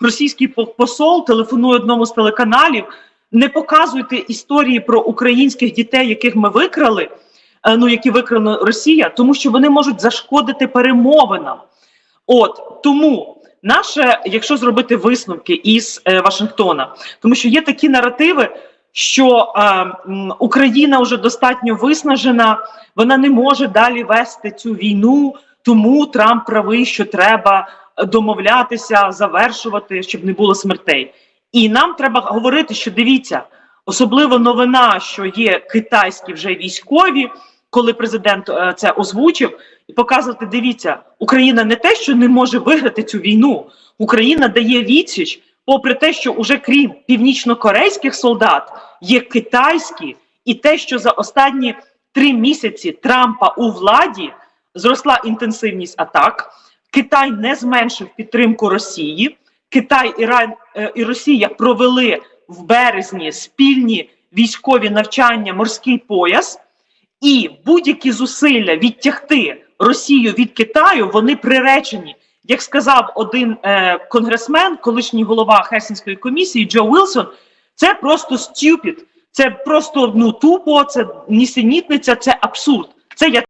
російський по- посол телефонує одному з телеканалів. Не показуйте історії про українських дітей, яких ми викрали, е, ну які викрала Росія, тому що вони можуть зашкодити перемовинам. От тому наше, якщо зробити висновки із е, Вашингтона, тому що є такі наративи, що е, Україна вже достатньо виснажена, вона не може далі вести цю війну, тому Трамп правий, що треба домовлятися, завершувати, щоб не було смертей. І нам треба говорити, що дивіться, особливо новина, що є китайські вже військові, коли президент е, це озвучив, і показувати: дивіться, Україна не те, що не може виграти цю війну, Україна дає відсіч, попри те, що уже крім північно-корейських солдат є китайські, і те, що за останні три місяці Трампа у владі зросла інтенсивність атак. Китай не зменшив підтримку Росії. Китай, Іран е, і Росія провели в березні спільні військові навчання морський пояс, і будь-які зусилля відтягти Росію від Китаю вони приречені. Як сказав один е, конгресмен, колишній голова Хельсінської комісії Джо Вілсон, це просто stupid, це просто ну тупо, це нісенітниця, це абсурд. Це я